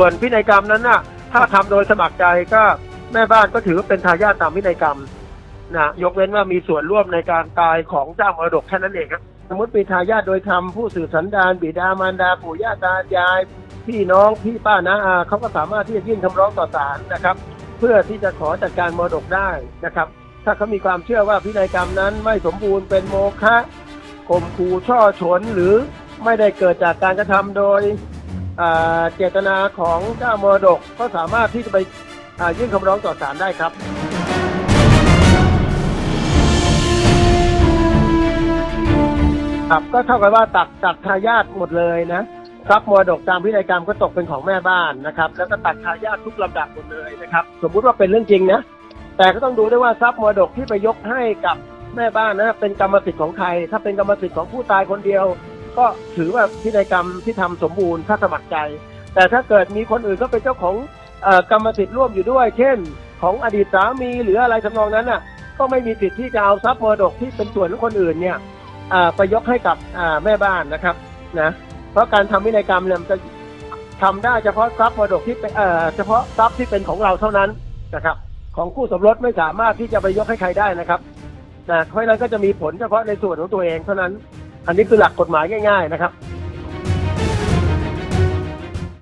ส่วนพินัยกรรมนั้นน่ะ ถ้าทำโดยสมัครใจก็แม่บ้านก็ถือว่าเป็นทายาทตามพินัยกรรมนะยกเว้นว่ามีส่วนร่วมในการตายของเจ้ามรดกแค่นั้นเองครับสมมติมีทายาทโดยธรรมผู้สื่อสันดานบิดามารดาปู่ย่าตายาย พี่น้องพี่ป้าน้าอาเขาก็สามารถที่จะยื่นคำร้องต่อศาลนะครับ เพื่อที่จะขอจัดการมรดกได้นะครับ ถ้าเขามีความเชื่อว่าพินัยกรรมนั้นไม่สมบูรณ์เป็นโมฆะข่มขู่ช่อฉนหรือไม่ได้เกิดจากการกระทำโดย เจตนาของเจ้ามรดกก็สามารถที่จะไปยื่นคำร้องต่อศาลได้ครับครับก็เท่ากับว่าตัดตัดทายาทหมดเลยนะทรัพย์มรดกตามพินัยกรรมก็ตกเป็นของแม่บ้านนะครับ แล้วก็ตัดทายาททุกลำดับหมดเลยนะครับ สมมุติว่าเป็นเรื่องจริงนะแต่ก็ต้องดูด้วยว่าทรัพย์มรดกที่ไปยกให้กับแม่บ้านนะเป็นกรรมสิทธิ์ของใคร ถ้าเป็นกรรมสิทธิ์ของผู้ตายคนเดียว ก็ถือว่าพินัยกรรมที่ทำสมบูรณ์ถ้าสมัครใจ แต่ถ้าเกิดมีคนอื่นก็เป็นเจ้าของอกรรมสิทธิ์ร่วมอยู่ด้วย เช่น ของอดีตสามีหรืออะไรทำนองนั้นน่ะก็ไม่มีสิทธิ์ที่จะเอาทรัพย์มรดกที่เป็นส่วนของคนอื่นเนี่ยไปยกให้กับแม่บ้านนะครับนะเพราะการทำพินัยกรรมเนี่ยจะทำได้เฉพาะทรัพย์มรดกที่เป็นเฉพาะทรัพย์ที่เป็นของเราเท่านั้นนะครับ ของคู่สมรสไม่สามารถที่จะไปยกให้ใครได้นะครับนะเพราะนั้นก็จะมีผลเฉพาะในส่วนของตัวเองเท่านั้น อันนี้คือหลักกฎหมายง่ายๆนะครับ